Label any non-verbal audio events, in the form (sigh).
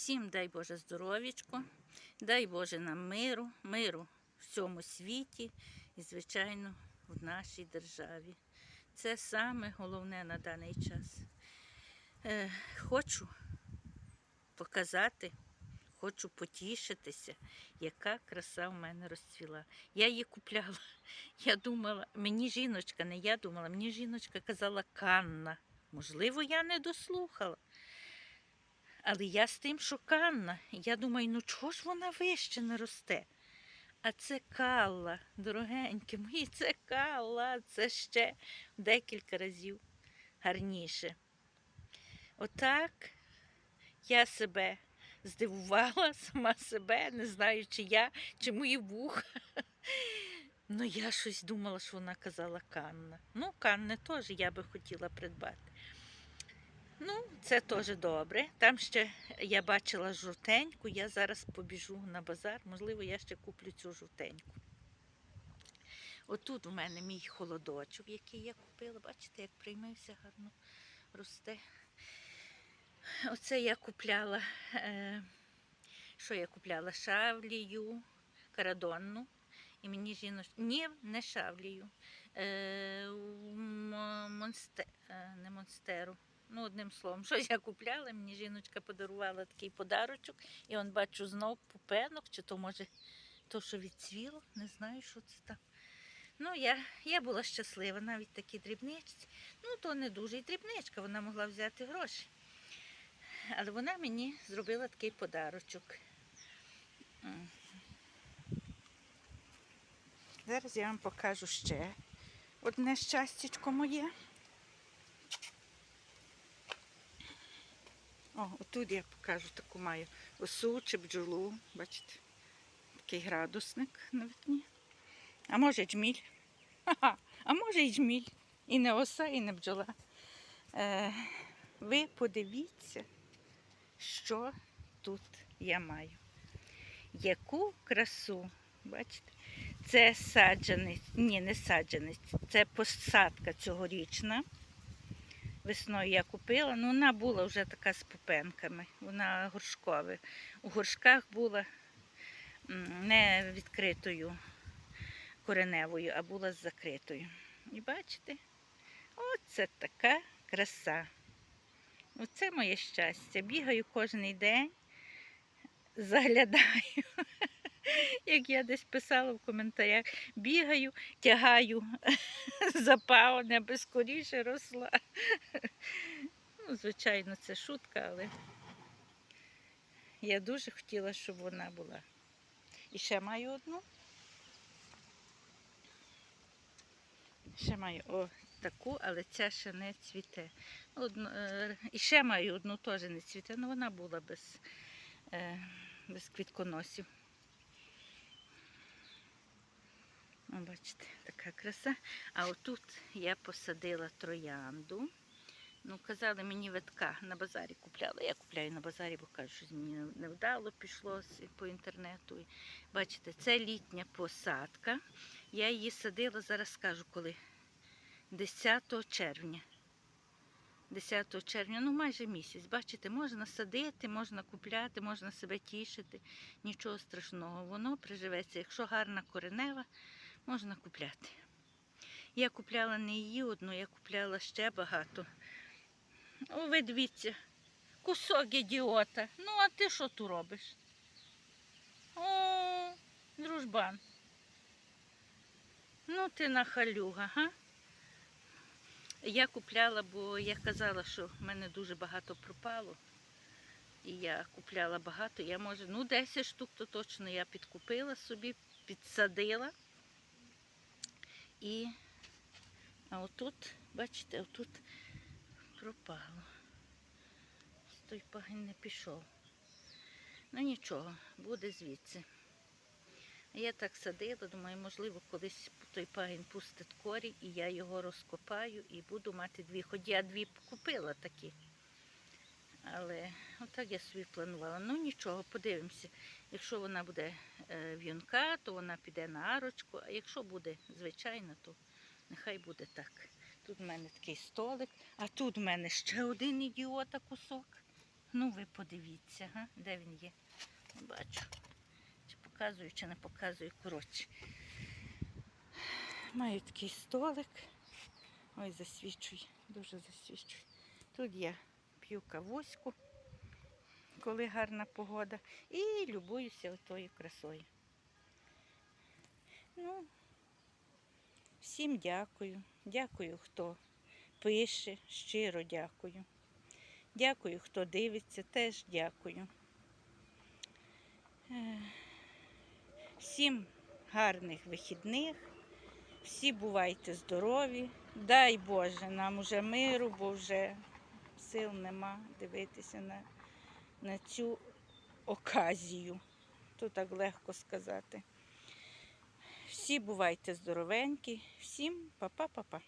Всім дай Боже здоров'ячко, дай Боже нам миру, миру в цьому світі і, звичайно, в нашій державі. Це саме головне на даний час. Е, хочу показати, хочу потішитися, яка краса в мене розцвіла. Я її купляла. (laughs) Я думала, мені жіночка, не я думала, мені жіночка казала Канна. Можливо, я не дослухала. Але я з тим шоканна. Я думаю, ну чого ж вона вище не росте? А це калла, дорогенькі мої, це калла, це ще декілька разів гарніше. Отак я себе здивувала, (laughs) сама себе, не знаю, чи я, чи мої вуха. Ну, я щось думала, що вона казала Канна. Ну, Канни теж я би хотіла придбати. Ну, це теж добре. Там ще я бачила жовтеньку, я зараз побіжу на базар, можливо, я ще куплю цю жовтеньку. Отут у мене мій холодочок, який я купила. Бачите, як приймився гарно росте. Оце я купляла. Е, що я купляла? Шавлію, карадонну. І мені жіночка. Ні, не шавлію. Е, у Мо- монсте... е, не монстеру. Ну, одним словом, (laughs) щось я купляла, мені жіночка подарувала такий подарочок, і он бачу знов пупенок, чи то може то, що відцвіло, не знаю, що це там. Ну, я, я була щаслива, навіть такі дрібничці. Ну, то не дуже і дрібничка, вона могла взяти гроші. Але вона мені зробила такий подарочок. Зараз я вам покажу ще одне щастячко моє. О, отут я покажу таку маю осу чи бджолу. Бачите, такий градусник на вікні. А може джміль. А може і джміль. І не оса, і не бджола. Е, ви подивіться, що тут я маю. Яку красу. Бачите? Це саджанець, ні, не саджанець, це посадка цьогорічна. Весною я купила, ну вона була вже така з пупенками, вона горшкова. У горшках була не відкритою кореневою, а була з закритою. І бачите, оце така краса. Оце моє щастя. Бігаю кожен день, заглядаю. (laughs) (laughs) Як я десь писала в коментарях, бігаю, тягаю (laughs) запауне, аби скоріше росла. (laughs) Ну, звичайно, це шутка, але я дуже хотіла, щоб вона була. І ще маю одну. Ще маю о, таку, але ця ще не цвіте. Одну, е, і ще маю одну теж не цвіте, але вона була без, е, без квітконосів. Бачите, така краса. А отут я посадила троянду. Ну, казали, мені витка на базарі купляла. Я купляю на базарі, бо кажу, що мені не вдало пішло по інтернету. Бачите, це літня посадка. Я її садила, зараз скажу коли. 10 червня. 10 червня, ну майже місяць. Бачите, можна садити, можна купляти, можна себе тішити. Нічого страшного. Воно приживеться. Якщо гарна коренева, можна купляти. Я купляла не її одну, я купляла ще багато. О, ви дивіться, кусок ідіота. Ну, а ти що тут робиш? О, дружбан. Ну, ти нахалюга, га? Я купляла, бо я казала, що в мене дуже багато пропало. І я купляла багато. Я може, ну 10 штук то точно я підкупила собі, підсадила. І а отут, бачите, отут пропало. Той пагін не пішов. Ну нічого, буде звідси. Я так садила, думаю, можливо, колись той пагін пустить корінь, і я його розкопаю і буду мати дві. Хоч я дві купила такі. Але отак я собі планувала. Ну нічого, подивимося. Якщо вона буде е, в'юнка, то вона піде на арочку, а якщо буде звичайна, то нехай буде так. Тут в мене такий столик, а тут в мене ще один ідіота кусок. Ну, ви подивіться, га? де він є. Бачу. Чи показую, чи не показую. Коротше. Маю такий столик. Ой, засвічує, дуже засвічує. Тут я п'ю кавуську, коли гарна погода, і любуюся отою красою. Ну, всім дякую. Дякую, хто пише, щиро дякую. Дякую, хто дивиться, теж дякую. Е, Всім гарних вихідних, всі бувайте здорові. Дай Боже нам уже миру, бо вже сил нема дивитися на, на цю оказію. То так легко сказати. Всі бувайте здоровенькі, всім па-па-па-па.